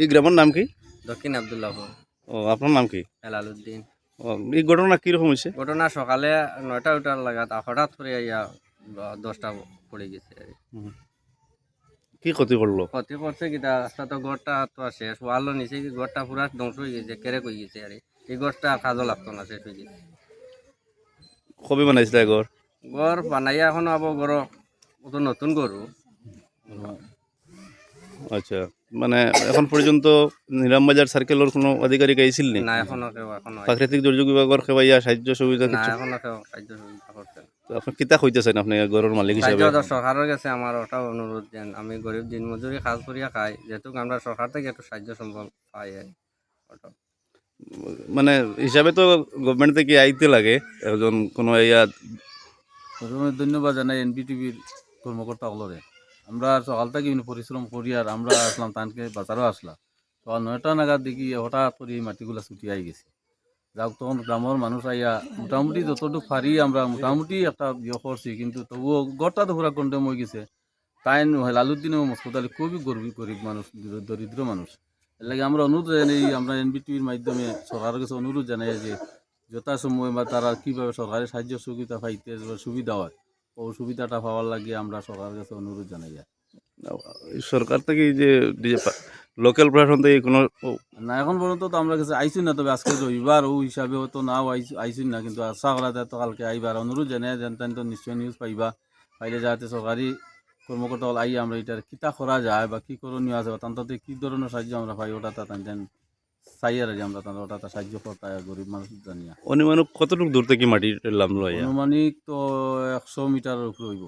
এই গ্রামের নাম কি? দক্ষিণ আবদুল্লাপুর ও আপনার নাম কি? হেলালুদ্দিন ও এই ঘটনা কীরকম হয়েছে? ঘটনা সকালে নয়টা ওটার লাগাত হঠাৎ করে ইয়া দশটা পড়ে গেছে কি। কি ক্ষতি করল? ক্ষতি করছে কিটা রাস্তা তো ঘরটা তো শেষ ওয়ালও নিচে কি ঘরটা পুরা ধ্বংস হয়ে গেছে কেড়ে কই গেছে আর এই ঘরটা কাজও লাগতো না শেষ হয়ে গেছে। কবে বানাইছিল ঘর? ঘর বানাইয়া এখনও আবার ঘর নতুন গরু। আচ্ছা। মানে এখন পর্যন্ত নিরামবাজার সার্কেলের কোনো আধিকারিক আইছিল নি না এখনও কেউ এখনও প্রাকৃতিক দুর্যোগ বিভাগের খেবাইয়া সাহায্য সুবিধা না এখনও কেউ সাহায্য সুবিধা করছে না। তো আপনি কিতা হইতেছেন আপনি ঘরের মালিক হিসাবে সরকারের কাছে আমার ওটাও অনুরোধ দেন আমি গরিব দিন মজুরি কাজ করিয়া খাই যেহেতু আমরা সরকার থেকে একটু সাহায্য সম্ভব পাই। ওটা। মানে হিসাবে তো গভর্নমেন্ট থেকে আইতে লাগে একজন কোনো ইয়া ধন্যবাদ জানাই এনবিটিভির কর্মকর্তাগুলোরে আমরা সকাল থেকে বিভিন্ন পরিশ্রম করি আর আমরা আসলাম তানকে বাজারও আসলাম। সকাল নয়টা নাগাদ দেখি হঠাৎ করে এই মাটিগুলা ছুটিয়াই গেছে। যাক, তখন গ্রামের মানুষ আইয়া মোটামুটি যতটুকু পারি আমরা মোটামুটি একটা ইয়ে করছি, কিন্তু তবুও গড়টা তো পুরা কন্ডেম হয়ে গেছে। তাই লালুদ্দিন এবং মস্কত খুবই গরিব গরিব মানুষ, দরিদ্র- মানুষ। এর লাগে আমরা অনুরোধ জানাই, আমরা এনবিটিভির মাধ্যমে সরকারের কাছে অনুরোধ জানাই যে যথাসময় বা তারা কীভাবে সরকারি সাহায্য সুবিধা পাইতে সুবিধা হয় ও সুবিধাটা পাওয়ার লাগে আমরা সরকারের কাছে অনুরোধ জানাই। সরকার থেকে যে লোকাল প্রশাসন থেকে কোনো না এখন পর্যন্ত তো আমরা কাছে আইসি না তবে আজকে রবিবার ও হিসাবে তো নাও আইসি না কিন্তু আশা করা যায় তো কালকে আইবার অনুরোধ জানাই যেন তেন তো নিশ্চয় নিউজ পাইবা পাইলে যাতে সরকারি কর্মকর্তা আই আমরা এটার কিতা করা যায় বা কি করণীয় আছে বা তান্তাতে কি ধরনের সাহায্য আমরা পাই ওটা তা তেন তেন চাই আর যে আমরা তাদের ওটা সাহায্য করতে গরিব মানুষ জানিয়া অনুমানুক কতটুকু দূর থেকে মাটির ইয়া অনুমানিক তো একশো মিটারের উপরে হইব।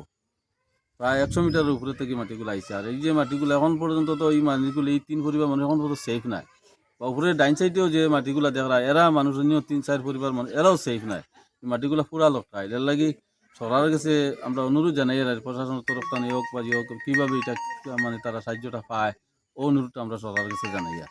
প্রায় একশো মিটারের উপরে থেকে মাটিগুলো আইছে। আর এই যে মাটিগুলো এখন পর্যন্ত তো এই মাটিগুলো এই তিন পরিবার মানুষ এখন পর্যন্ত সেফ নাই। বা উপরে ডাইন সাইডেও যে মাটিগুলো দেখা এরা মানুষজনীয় তিন চার পরিবার মানুষ এরাও সেফ নাই। মাটিগুলো পুরা লটকায় এর লাগি সরকারের কাছে আমরা অনুরোধ জানাই আর প্রশাসনের তরফ থেকে হোক বা যে হোক কীভাবে এটা মানে তারা সাহায্যটা পায় ও অনুরোধটা আমরা সরকারের কাছে জানাই আর